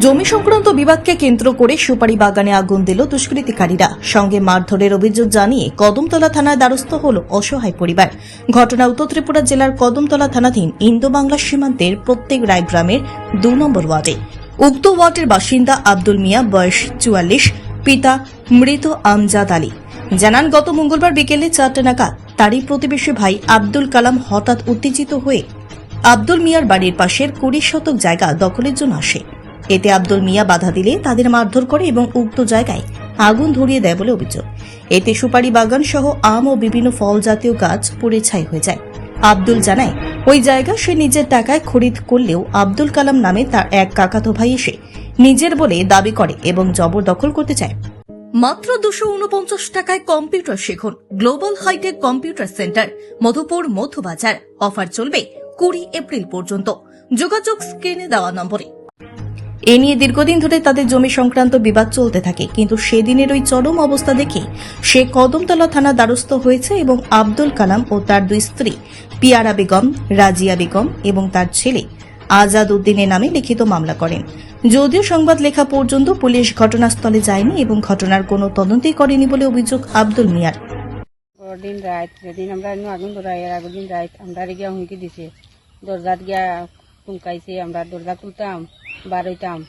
জমি সংক্রান্ত বিবাদকে কেন্দ্র করে সুপারি বাগানে আগুন দিল দুষ্কৃতিকারীরা। সঙ্গে মারধরের অভিযোগ জানিয়ে কদমতলা থানায় দ্বারস্থ হল অসহায় পরিবার। ঘটনা উত্তর ত্রিপুরা জেলার কদমতলা থানাধীন ইন্দো বাংলা সীমান্তের প্রত্যেক রায় গ্রামের দু নম্বর ওয়ার্ডে। উক্ত ওয়ার্ডের বাসিন্দা আব্দুল মিয়া, বয়স চুয়াল্লিশ, পিতা মৃত আমজাদ আলী। জানান, গত মঙ্গলবার বিকেলে চারটে নাগাদ তারই প্রতিবেশী ভাই আব্দুল কালাম হঠাৎ উত্তেজিত হয়ে আব্দুল মিয়ার বাড়ির পাশের কুড়ি শতক জায়গা দখলের জন্য আসে। এতে আব্দুল মিয়া বাধা দিলে তাদের মারধর করে এবং উক্ত জায়গায় আগুন ধরিয়ে দেয় বলে অভিযোগ। এতে সুপারি বাগান সহ আম ও বিভিন্ন ফল জাতীয় গাছ পুড়ে ছাই হয়ে যায়। আব্দুল জানায়, ওই জায়গা সে নিজের টাকায় খরিদ করলেও আব্দুল কালাম নামে তার এক কাকাতো ভাই এসে নিজের বলে দাবি করে এবং জবরদখল করতে চায়। মাত্র দুশো উনপঞ্চাশ টাকায় কম্পিউটার শিখুন, global hitech computer centre, Madhupur Madhubazar offer চলবে কুড়ি এপ্রিল পর্যন্ত। যোগাযোগ স্ক্রিনে দেওয়া নম্বরে। এ নিয়ে দীর্ঘদিন ধরে তাদের জমি সংক্রান্ত বিবাদ চলতে থাকে। কিন্তু সেদিনের ওই চরম অবস্থা দেখে সে কদমতলা থানা দ্বারস্থ হয়েছে এবং আব্দুল কালাম ও তার দুই স্ত্রী, পিয়ারা বেগম, রাজিয়া বেগম এবং তার ছেলে আজাদ উদ্দিনের নামে লিখিত মামলা করেন। যদিও সংবাদ লেখা পর্যন্ত পুলিশ ঘটনাস্থলে যায়নি এবং ঘটনার কোনো তদন্তই করেনি বলে অভিযোগ আব্দুল মিয়ার। দিন রাত, যেদিন আমরা আগুন ধরাই এর আগের দিন রাত আমরা গিয়া হুমকি দিছে। দরজাত গিয়া টুমকাইছে আমরা দরজা খুলতাম। বার হইতাম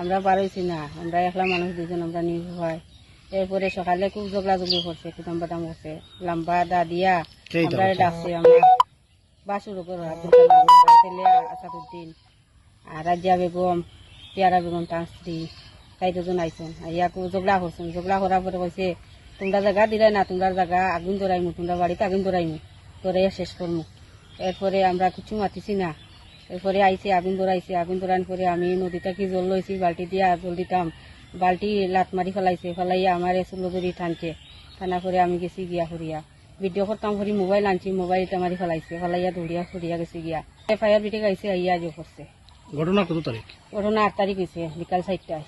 আমরা বার হইছি না আমরা একলা মানুষ দুজন আমরা হয়। এরপরে সকালে খুব জগলা জগলি করছে কুদাম বাদাম করছে লম্বা দা দিয়া আমরা ডাকছে আমরা। বাসুর উপর ছেলে আসাদুদ্দিন আর রাজিয়া বেগম পিয়ারা বেগম তার স্ত্রী তাই দুজন আইসন ইয়াকু জগলা করছেন জগলা করার পরে কইছে তোমরা জায়গা দিলাই না তোমরা জায়গা আগুন ধরাইমু তোমরা বাড়িতে আগুন ধরাইমু ধরাইয়া শেষ করমু। এরপরে আমরা কিছু মাতিছি না। এরপরে আইসি আগুন ধরাইছে আগুন ধরানোর পরে আমি নদীটা কি জল লইছি বালতি দিয়া জল দিতাম। বালতি লাত মারি ফেলাইছে ফেলাইয়া আমার চুলো ধরি টানছে টানা করে আমি গেছি গিয়া হরিয়া ভিডিও করতাম করি মোবাইল আনছি মোবাইলটা মারি ফেলাইছে ফেলাইয়া দৌড়িয়া সরিয়া গেছি গিয়া। এফআইআর বিটে গাইছে আইয়া যে করছে ঘটনা কত তারিখ ঘটনা আট তারিখ হয়েছে বিকাল চারটায়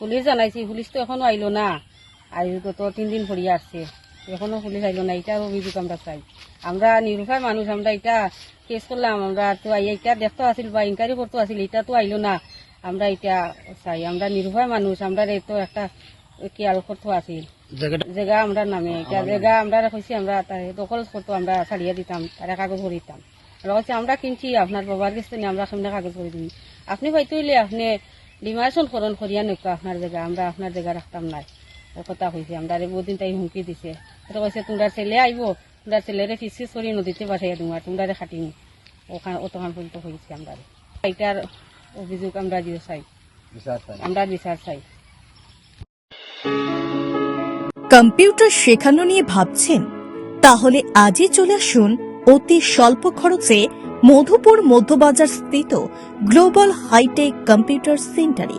পুলিশ জানাইছি পুলিশ তো এখনও আইলো না। আজ গত তিন দিন পড়িয়া আসছে এখনও পুলিশ আইলো না এটার অভিযোগ আমরা চাই। আমরা নিরুপায় মানুষ আমরা এটা কেস করলাম আমরা তো এটা দেখতে আসিল বা ইনকোয়ারি করতে আসিল এটা তো আইলো না। আমরা এটা চাই আমরা নিরুপায় মানুষ আমরা তো একটা কেয়ার করতে আসিল। জায়গা আমরা নামে এটা জায়গা আমরা কইছি আমরা দখল করতো আমরা ছাড়িয়ে দিতাম তারা কাগজ করে দিতাম। আমরা কইছি আমরা কিনছি আপনার বাবার কাছে নিয়ে আমরা সামনে কাগজ করে দিন আপনি হয়তো হইলে আপনি ডিমার্শন করন করিয়া নৌকা আপনার জায়গা আমরা আপনার জায়গা রাখতাম নাই। কথা কইছি আমরা রে বহুদিন তাই হুমকি দিছে। এটা কইছে তোমরা ছেলে আইব তোমরা ছেলেরে ফিস ফিস করে নদীতে পাঠাইয়া দিম আর তোমরা খাটিম। ওখানে অতখান পর্যন্ত কইছি আমরা এটার অভিযোগ আমরা দিয়ে চাই। আমরা বিচার চাই। কম্পিউটার শেখানো নিয়ে ভাবছেন? তাহলে আজই চলে আসুন অতি স্বল্প খরচে মধুপুর মধ্যবাজার স্থিত গ্লোবাল হাইটেক কম্পিউটার সেন্টারে।